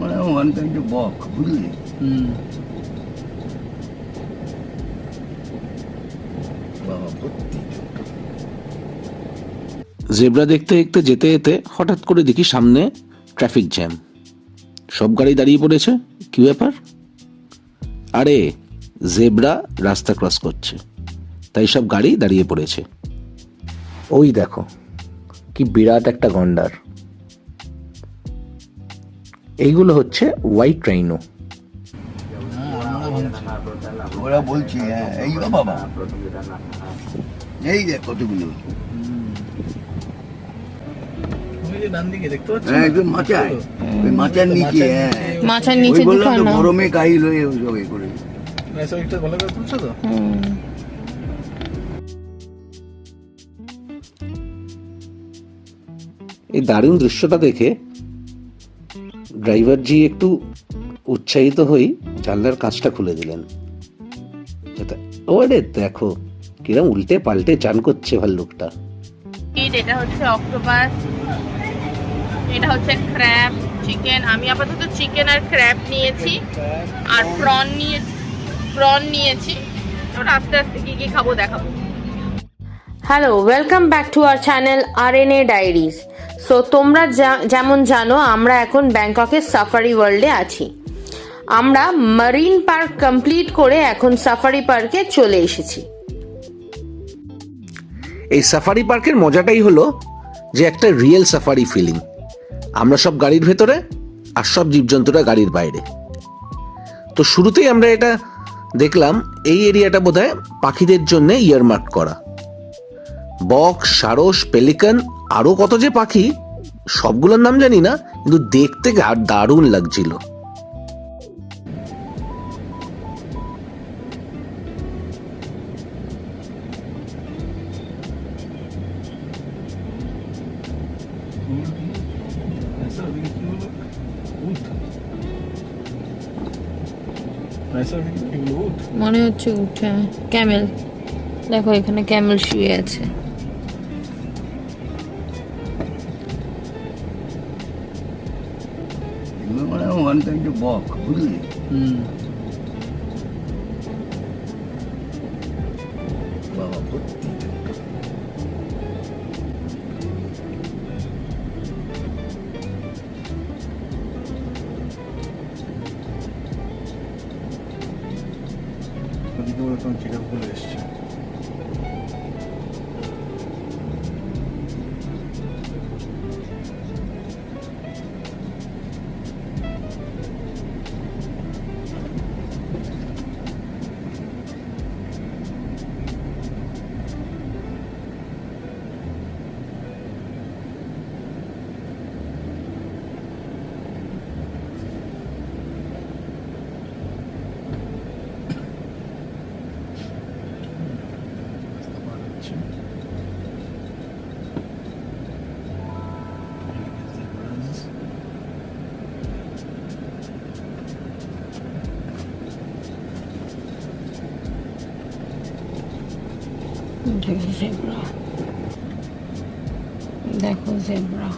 মানে one kind বক বুঝলি জেব্রা দেখতে দেখতে যেতে যেতে হঠাৎ করে দেখি সামনে ট্রাফিক জ্যাম সব গাড়ি দাঁড়িয়ে পড়েছে কি ব্যাপার? আরে জেব্রা রাস্তা ক্রস করছে তাই সব গাড়ি দাঁড়িয়ে পড়েছে। ওই দেখো কি বিরাট একটা গন্ডার। এইগুলো হচ্ছে হোয়াইট রাইনো ওরা বলছে হ্যাঁ এই বাবা। এই দেখ কতগুলো। ওই হ্যাঁ একদম মাচায়। মাচার নিচে হ্যাঁ। মাথার নিচে বললাম তো গরমে কাহিল হয়ে ওসব করে। এই দারুণ দৃশ্যটা দেখে ড্রাইভার জি একটু উৎসাহিত হই জানলার কাঁচটা খুলে দিলেন। ওরে দেখো কিরম উল্টে পাল্টে চান করছে ভাল্লুকটা। এটা হচ্ছে অক্টোপাস এটা হচ্ছে ক্র্যাব চিকেন। আমি আপাতত চিকেন আর ক্র্যাব নিয়েছি আর প্রন নিয়ে প্রন নিয়েছি। ওটা আস্তে আস্তে কি কি খাব দেখাবো। Hello welcome back to our channel R N A diaries so তোমরা যেমন জানো, আমরা এখন ব্যাংককের সাফারি ওয়ার্ল্ডে আছি। আমরা মারিন পার্ক কমপ্লিট করে এখন সাফারি পার্কে চলে এসেছি। এই সাফারি পার্কের মজাটাই হলো যে একটা রিয়েল সাফারি ফিলিং আমরা সব গাড়ির ভেতরে আর সব জীবজন্তুরা গাড়ির বাইরে। তো শুরুতেই আমরা এটা দেখলাম, এই এরিয়াটা বোধহয় পাখিদের জন্য ইয়ারমার্ক করা। বক, সারস পেলিকান আরও কত যে পাখি, সবগুলোর নাম জানি না, কিন্তু দেখতে আর দারুণ লাগছিল। মনে হচ্ছে উঠে। ক্যামেল। দেখো এখানে ক্যামেল শুয়ে আছে। মানে ওয়ান কাইন্ড বক বুঝলি হুম বাবা ভর্তি ওদিকে ওরা তোমার চিকাপ খুলে এসছে দেখো জেব্রা দেখো জেব্রা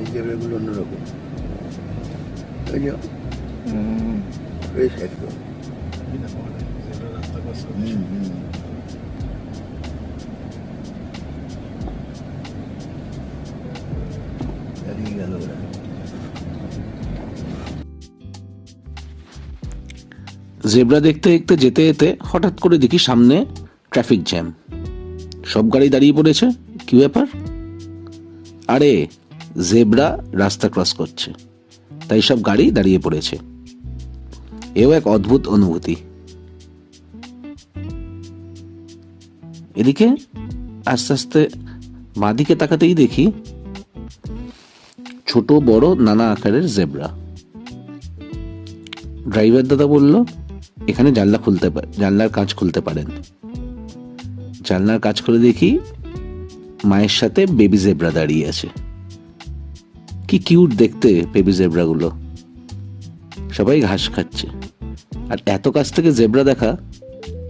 এই জায়গাগুলো অন্যরকম। ওই যে ক্রস করছে হুম হুম। দাঁড়িয়ে গেল ওরা। জেব্রা দেখতে দেখতে যেতে যেতে হঠাৎ করে দেখি সামনে ট্রাফিক জ্যাম। সব গাড়ি দাঁড়িয়ে পড়েছে? কি ব্যাপার? আরে, জেব্রা রাস্তা ক্রস করছে। তাই সব গাড়ি দাঁড়িয়ে পড়েছে। এও এক অদ্ভুত অনুভূতি। এদিকে আস্তে আস্তে বাঁদিকে তাকাতেই দেখি ছোট বড় নানা আকারের জেব্রা। ড্রাইভার দাদা বলল এখানে জানলা খুলতে পারে জানলার কাজ খুলতে পারেন। জানলার কাজ খুলে দেখি মায়ের সাথে বেবি জেব্রা দাঁড়িয়ে আছে। কি কিউট দেখতে বেবি জেব্রাগুলো সবাই ঘাস খাচ্ছে। আর এত কাছ থেকে জেব্রা দেখা,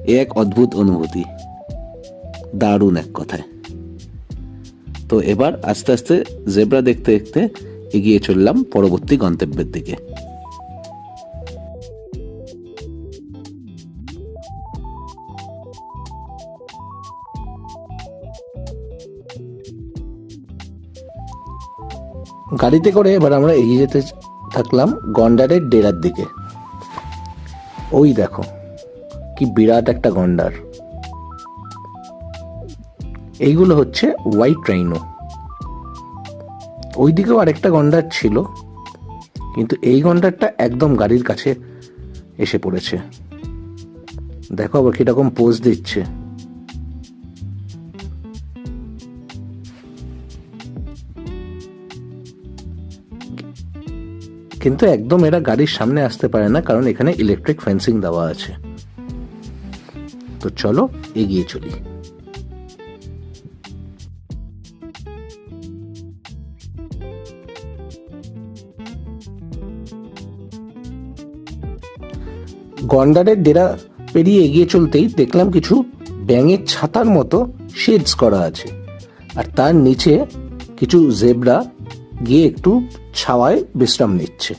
এ এক অদ্ভুত অনুভূতি। দারুণ এক কথায়। তো এবার আস্তে আস্তে জেব্রা দেখতে দেখতে এগিয়ে চললাম পরবর্তী গন্তব্যের দিকে। গাড়িতে করে এবার আমরা এগিয়ে যেতে থাকলাম গন্ডারের ডেরার দিকে। ওই দেখো, কি বিরাট একটা গন্ডার। এইগুলো হচ্ছে হোয়াইট রাইনো ওই দিকেও আরেকটা গন্ডার ছিল, কিন্তু এই গন্ডারটা একদম গাড়ির কাছে এসে পড়েছে। দেখো আবার কীরকম পোজ দিচ্ছে। কিন্তু একদম এরা গাড়ির সামনে আসতে পারে না, কারণ এখানে ইলেকট্রিক ফেন্সিং দেওয়া আছে। তো চলো এগিয়ে চলি। গন্ডারের ডেরা পেরিয়ে এগিয়ে চলতেই দেখলাম কিছু ব্যাঙের ছাতার মতো শেডস করা আছে। আর তার নিচে কিছু জেব্রা গিয়ে একটু ছাওয়ায় বিশ্রাম নিচ্ছে।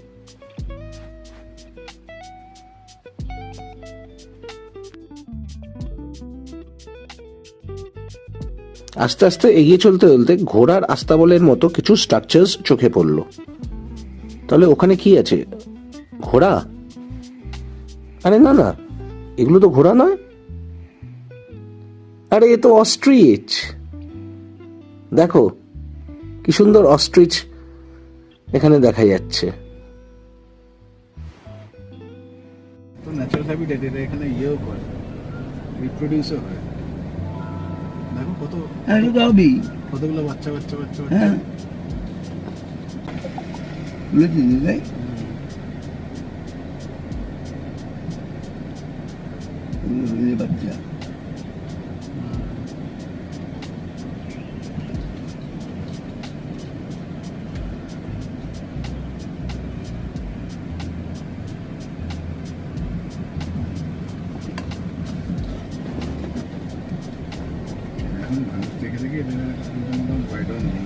আস্তে আস্তে এগিয়ে চলতে চলতে ঘোড়ার আস্তাবলের মতো কিছু স্ট্রাকচার্স চোখে পড়ল। তাহলে ওখানে কি আছে? ঘোড়া? আরে না না, এগুলো তো ঘোড়া নয়। আরে এ তো অস্ট্রিচ দেখো, কি সুন্দর অস্ট্রিচ এখানে দেখা যাচ্ছে। তো ন্যাচারাল হ্যাবিটেট এটা এখানে ইয়েও করে রিপ্রোডিউসও হয়। দেখো কত হ্যাঁ এটা হবেই। কতগুলো বাচ্চা বাচ্চা বাচ্চা হ্যাঁ। বাচ্চা। মানুষ দেখে দেখে এদের একদম ভয়টাও নেই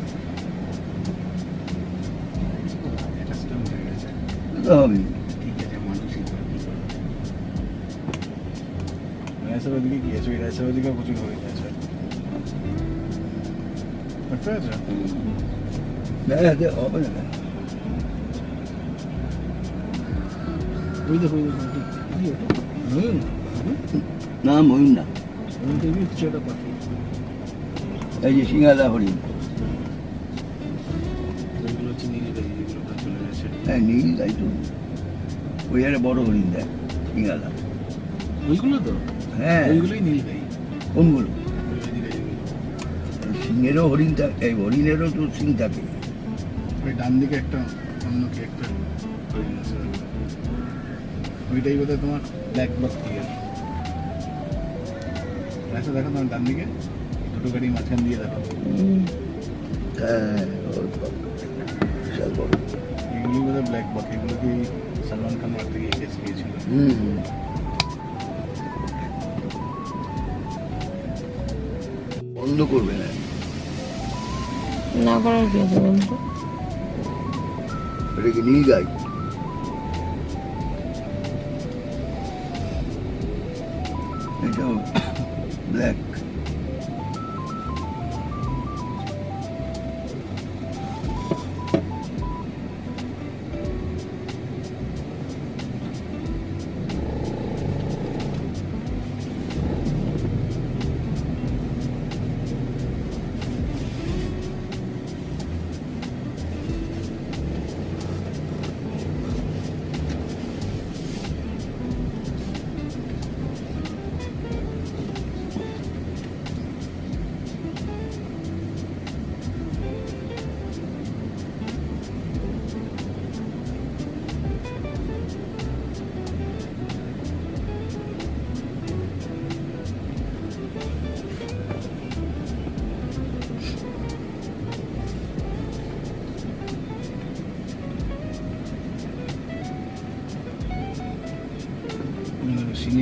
এটা সিস্টেম হয়ে গেছে এটা তো হবেই ঠিক আছে মানুষই করে কি করবে রাইসের ওদিকে গিয়েছে ওই রাইসের ওদিকে প্রচুর হয়ে গেছে বুঝতে পেরেছ দেখা যাচ্ছে হবে না ওই দেখো ওই দেখো ওই এই যে সিঙ্গালা হরিণ ওইগুলো হচ্ছে নীলগাই চলে গেছে। হ্যাঁ নীল তাই তো। ওই একটা বড় হরিণ দেয় সিঙ্গালা ওইগুলো তো? হ্যাঁ। ওইগুলোই নীলগাই কোনগুলো? ওই সিংহেরও হরিণ থাকে এই হরিণেরও তো সিং থাকে। ওই ডান দিকে একটা অন্য কি একটা। ওইটাই বোধ হয় তোমার ব্ল্যাক বক টিয়ার আচ্ছা দেখো তোমার ডান দিকে। দুটো গাড়ি মাঝখান দিয়ে দেখো হ্যাঁ বিশাল বড় এগুলি বোধ ব্ল্যাক বক এগুলো কি সালমান খান কেস গিয়েছিল হুম বন্ধ করবে না। না করার কি আছে বলতো এটা কি নীল গাই ব্ল্যাক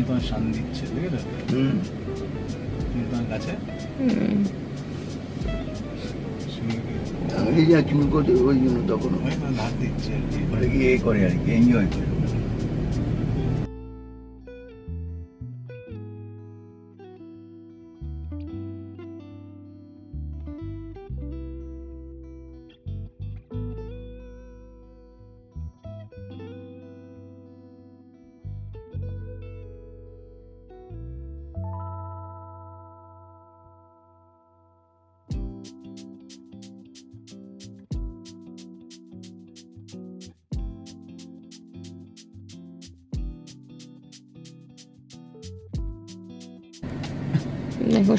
তোমার শান দিচ্ছে বুঝলে হুম। সিনি তোমার কাছে? আমি যে চুল করছে ওই জন্য তখন ধার দিচ্ছে আর কি। এ করে আর কি এনজয় করে।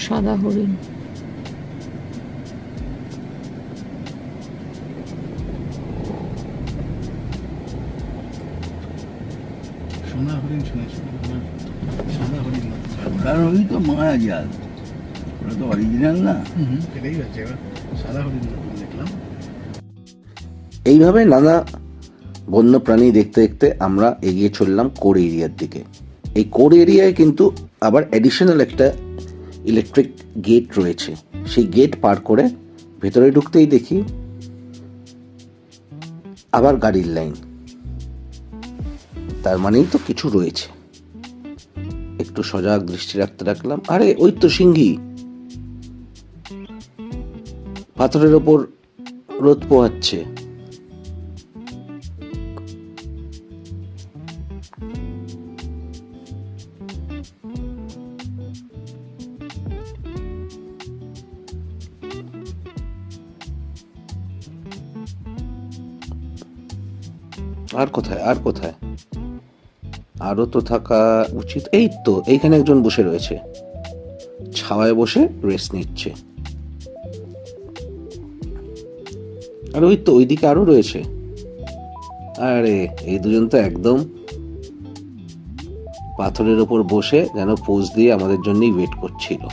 সাদা হরিণ। সোনা হরিণ শুনেছি সাদা হরিণ না। কারণ ওই তো মায়া জাল ওটা তো অরিজিনাল না। এটাই হচ্ছে সাদা হরিণ দেখলাম এইভাবে নানা বন্য প্রাণী দেখতে দেখতে আমরা এগিয়ে চললাম কোর এরিয়ার দিকে। এই কোর এরিয়ায় কিন্তু আবার অ্যাডিশনাল একটা ইলেকট্রিক গেট রয়েছে। সেই গেট পার করে ভেতরে ঢুকতেই দেখি আবার গাড়ির লাইন তার মানেই তো কিছু রয়েছে। একটু সজাগ দৃষ্টি রাখতে রাখলাম। আরে, ওই তো সিংহি। পাথরের ওপর রোদ পোহাচ্ছে। আর কোথায়? আর কোথায়? আরও তো থাকা উচিত। এই তো, এইখানে একজন বসে রয়েছে। ছাওয়ায় বসে রেস্ট নিচ্ছে। আর ওই তো, ওইদিকে আরও রয়েছে। আরে, এই দুজন তো একদম পাথরের ওপর বসে যেন পোজ দিয়ে আমাদের জন্যই ওয়েট করছিল।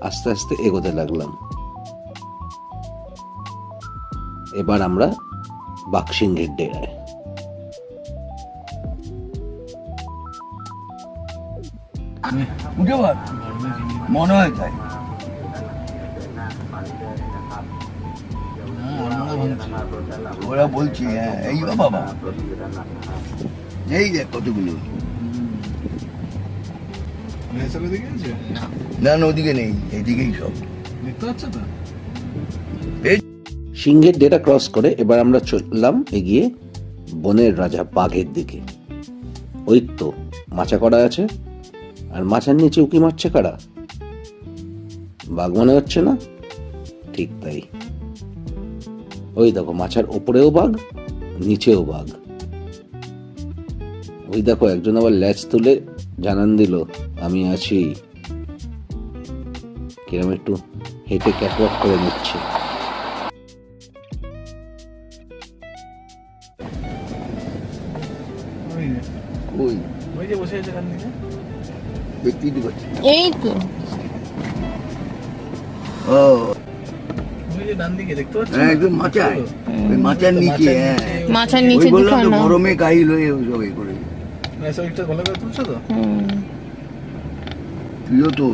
আস্তে আস্তে এগোতে লাগলাম। এবার আমরা বাক্সিংহের ডেরায় উঠে পার মনে হয় তাই। না আমরা ভাঙছি ওরা বলছে হ্যাঁ এই বাবা। এই দেখ কতগুলো। ভেসেলে দিকে আছে? না না ওদিকে নেই এদিকেই সব। দেখতে পাচ্ছ তো? সিংহের ডেটা ক্রস করে এবার আমরা চললাম এগিয়ে বনের রাজা বাঘের দিকে। ওই তো মাচা করা আছে। আর মাচার নিচে উকি মারছে কারা? বাঘ মনে হচ্ছে না? ঠিক তাই। ওই দেখো মাছার ওপরেও বাঘ, নিচেও বাঘ। ওই দেখো একজন আবার ল্যাচ তুলে জানান দিল, আমি আছি। কিরম একটু হেঁটে ক্যাটওয়াক করে নিচ্ছে। এই তো ও পাচ্ছ হ্যাঁ না? একদম মাচায়। মাচার নিচে হ্যাঁ। নিচে- নিচে বললাম গরমে কাহিল হয়ে করে। না, এসব করে তুলছো তো? তুইও তো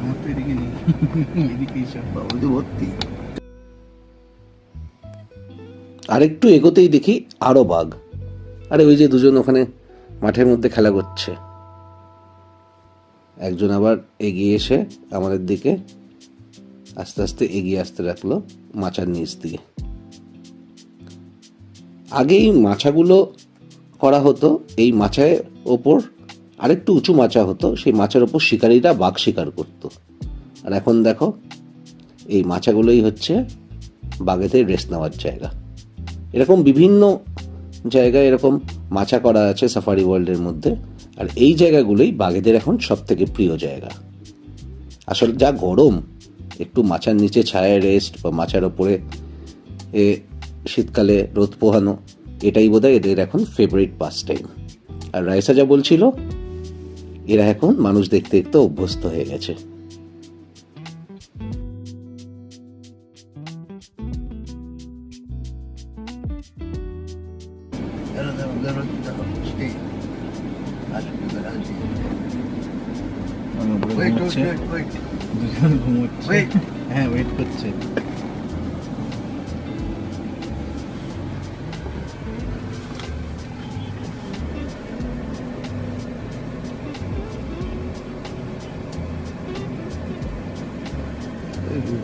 আমার তো এদিকে নেই। এদিকে সব। তো ভর্তি। আরেকটু এগোতেই দেখি আরও বাঘ। আরে ওই যে দুজন ওখানে মাঠের মধ্যে খেলা করছে। একজন আবার এগিয়ে এসে আমাদের দিকে আস্তে আস্তে এগিয়ে আসতে রাখল মাচার নিচ দিয়ে। আগেই মাচাগুলো করা হতো, এই মাচায় ওপর আরেকটু উঁচু মাচা হতো, সেই মাচার ওপর শিকারীরা বাঘ শিকার করত। আর এখন দেখো, এই মাছাগুলোই হচ্ছে বাঘেদের রেস্ট নেওয়ার জায়গা। এরকম বিভিন্ন জায়গায় এরকম মাচা করা আছে সাফারি ওয়ার্ল্ডের মধ্যে। আর এই জায়গাগুলোই বাঘেদের এখন সব থেকে প্রিয় জায়গা। আসলে যা গরম, একটু মাচার নিচে ছায়া রেস্ট বা মাচার ওপরে এ শীতকালে রোদ পোহানো, এটাই বোধহয় এদের এখন ফেভারিট পাস টাইম আর রাইসা যা বলছিল, এরা এখন মানুষ দেখতে দেখতে অভ্যস্ত হয়ে গেছে। wait, wait. দুজন ঘুমোচ্ছে Wait. হ্যাঁ ওয়েট করছে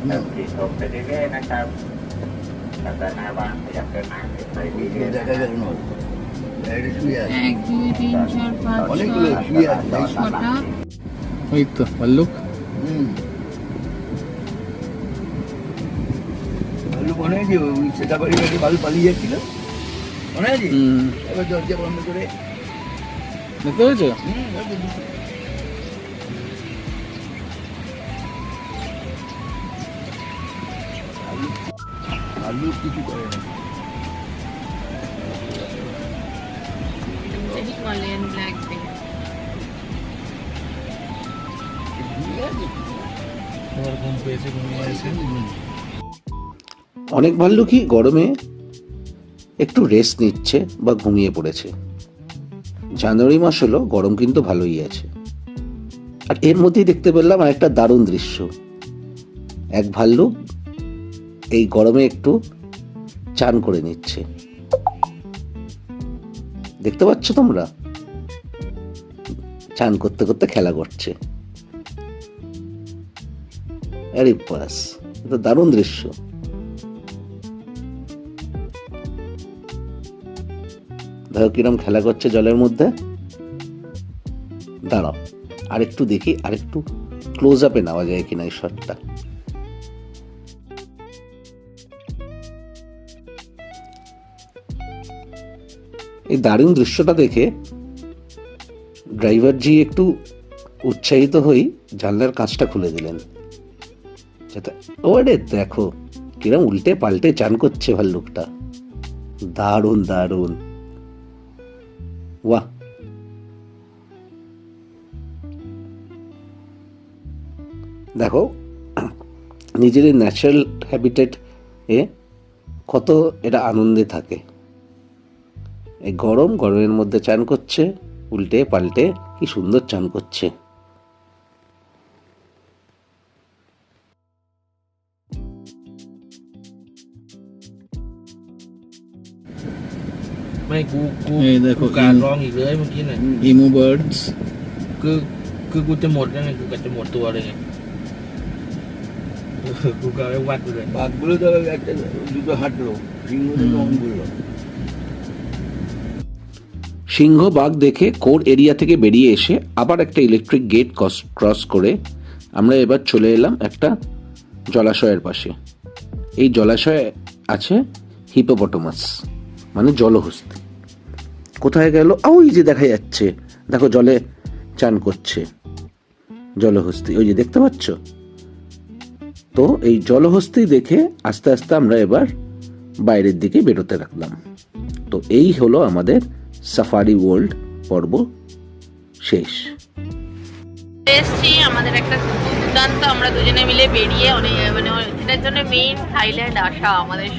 No. ติดลมไปเรื่อยๆนะครับตั้งแต่หน้าบ้านขยับเดินหน้าขึ้นไปเรื่ ওকে อยๆ এক দুই তিন চার পাঁচ অনেকগুলো ছয় শুয়ে আছে? তাই তো? ছটা। ওই তো ভাল্লুক। হুম। ভালো আছে ওই সেটা বাড়ি বাড়ি ভালো পালিয়ে যাচ্ছিল। মনে আছে এবার দরজা বন্ধ করে। দেখতে পেয়েছ? ভাল্লুক কিছু করে না। অনেক ভাল্লুকই গরমে একটু রেস্ট নিচ্ছে বা ঘুমিয়ে পড়েছে। জানুয়ারি মাস হলো, গরম কিন্তু ভালোই আছে। আর এর মধ্যেই দেখতে পেলাম আর একটা দারুণ দৃশ্য। এক ভাল্লুক এই গরমে একটু চান করে নিচ্ছে। দেখতে পাচ্ছ তোমরা? চান করতে করতে খেলা করছে। দারুণ দৃশ্য। দেখো কিরম খেলা করছে জলের মধ্যে। দাঁড়াও, আরেকটু দেখি, আরেকটু ক্লোজ আপে নেওয়া যায় কিনা এই শটটা এই দারুণ দৃশ্যটা দেখে ড্রাইভার জি একটু উৎসাহিত হই জানলার কাঁচটা খুলে দিলেন। যাতে, ওরে দেখো, কিরম উল্টে পাল্টে চান করছে ভাল্লুকটা। দারুণ দারুণ। বাহ দেখো, নিজের ন্যাচারাল হ্যাবিটেট এ কত এটা আনন্দে থাকে। এই গরম গরমের মধ্যে চান করছে উল্টে পাল্টে কি সুন্দর চান করছেไม่ กู กู เอ้ยแต่ กู กู การ อิน ร้องอีกเลยเมื่อกี้เนี่ย ইমো বার্ডস คือ คือกูจะหมดแล้วไงกูกะจะหมดตัวเลยไง กูก็ไปวัดไปเลย বাঘগুলো তো একটা দুটো হাঁটলো সিংহ দুটো অন বললো সিংহ বাঘ দেখে কোর এরিয়া থেকে বেরিয়ে এসে আবার একটা ইলেকট্রিক গেট ক্রস করে আমরা এবার চলে এলাম একটা জলাশয়ের পাশে। এই জলাশয়ে আছে হিপোপটোমাস মানে জলহস্তি। কোথায় গেল? ওই যে দেখা যাচ্ছে। দেখো, জলে চান করছে জলহস্তি। ওই যে দেখতে পাচ্ছ? তো এই জলহস্তি দেখে আস্তে আস্তে আমরা এবার বাইরের দিকে বেরোতে রাখলাম তো এই হলো আমাদের সাফারি ওয়ার্ল্ড পর্ব শেষ। এসছি, আমাদের একটা দুর্দান্ত, আমরা দুজনে মিলে বেরিয়ে অনেক মানে যেটার জন্য মেইন থাইল্যান্ড আসা আমাদের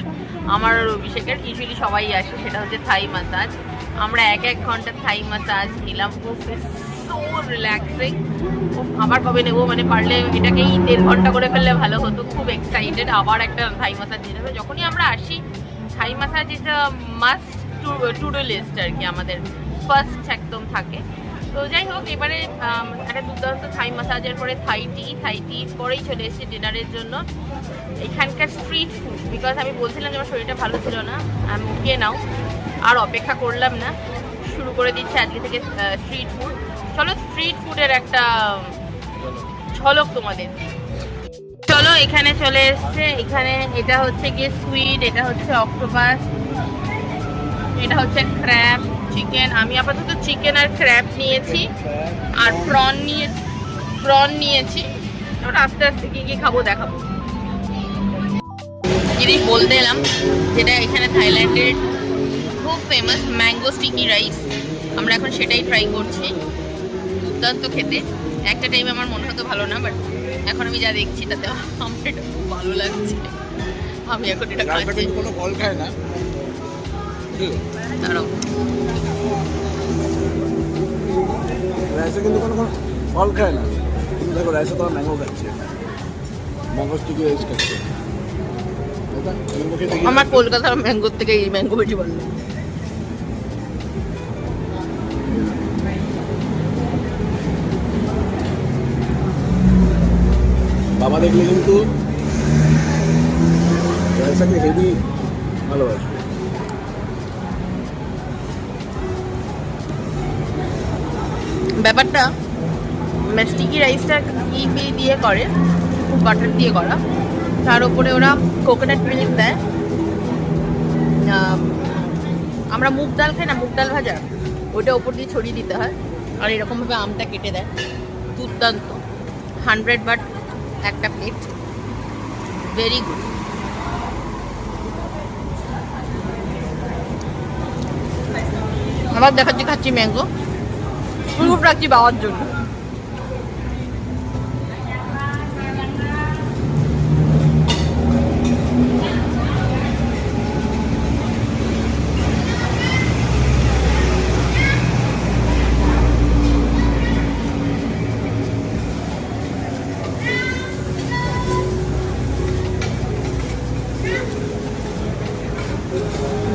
আমার অভিষেকের ইউজুয়ালি সবাই আসে, সেটা হচ্ছে থাই মাসাজ আমরা এক এক ঘণ্টা থাই মাসাজ নিলাম। সো রিল্যাক্সিং আবার কবে নেব? মানে পারলে এটাকেই দেড় ঘণ্টা করে ফেললে ভালো হতো। খুব এক্সাইটেড আবার একটা থাই মাসাজ নিতে হবে। যখনই আমরা আসি Thai massage is must to do list আর কি আমাদের ফার্স্ট একদম থাকে। তো যাই হোক, এবারে একটা দুর্দান্ত থাই মাসাজের পরে থাই টি থাই টি পরেই চলে এসেছি ডিনারের জন্য। এখানকার স্ট্রিট ফুড বিকজ আমি বলছিলাম যে আমার শরীরটা ভালো ছিল না আমি মুখিয়ে নাও আর অপেক্ষা করলাম না। শুরু করে দিচ্ছে আজকে থেকে স্ট্রিট ফুড চলো স্ট্রিট ফুডের একটা ঝলক তোমাদের চলো, এখানে চলে এসছে, এখানে এটা হচ্ছে গিয়ে স্কুইড এটা হচ্ছে অক্টোপাস এটা হচ্ছে ক্র্যাব চিকেন আমি আপাতত চিকেন আর ক্র্যাব নিয়েছি। আর প্রন নিয়ে প্রন নিয়েছি। এবার আস্তে আস্তে কি কি খাব দেখাবো। জিনিস বলতে এলাম যেটা এখানে থাইল্যান্ডের খুব ফেমাস ম্যাঙ্গো স্টিকি রাইস আমরা এখন সেটাই ট্রাই করছি। দুর্দান্ত খেতে। একটা টাইমে আমার মনে হতো ভালো না বাট এখন আমি যা দেখছি তাতে আমার এটা খুব ভালো লাগছে। আমি এখন এটা খাচ্ছি। কোনো ফল খায় না। দাঁড়াও। কিন্তু কোনো ফল খায় না। দেখো রাইসে তোমার ম্যাঙ্গো খাচ্ছে। ম্যাঙ্গো স্টিকি রাইস খাচ্ছে। আমার কলকাতার ম্যাঙ্গোর থেকে এই ম্যাঙ্গো বেশি ভালো। বাবা দেখলে কিন্তু রাইসাকে হেভি ভালোবাসবে। ব্যাপারটা স্টিকি রাইসটা ঘি ফি দিয়ে করে বাটার দিয়ে করা। তার উপরে ওরা কোকোনাট মিল্ক দেয়। আমরা মুগ ডাল খাই না, মুগ ডাল ভাজা। ওটা ওপর দিয়ে ছড়িয়ে দিতে হয়। আর এরকমভাবে আমটা কেটে দেয়। দুর্দান্ত। হান্ড্রেড বাট একটা প্লেট ভেরি গুড আবার দেখাচ্ছি, খাচ্ছি ম্যাঙ্গো খুব রাখছি বাবার জন্য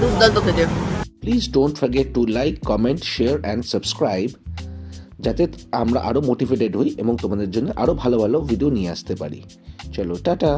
দুর্দান্ত খেতে please don't forget to like comment share and subscribe যাতে আমরা আরও মোটিভেটেড হই এবং তোমাদের জন্য আরও ভালো ভালো ভিডিও নিয়ে আসতে পারি। চলো, টাটা!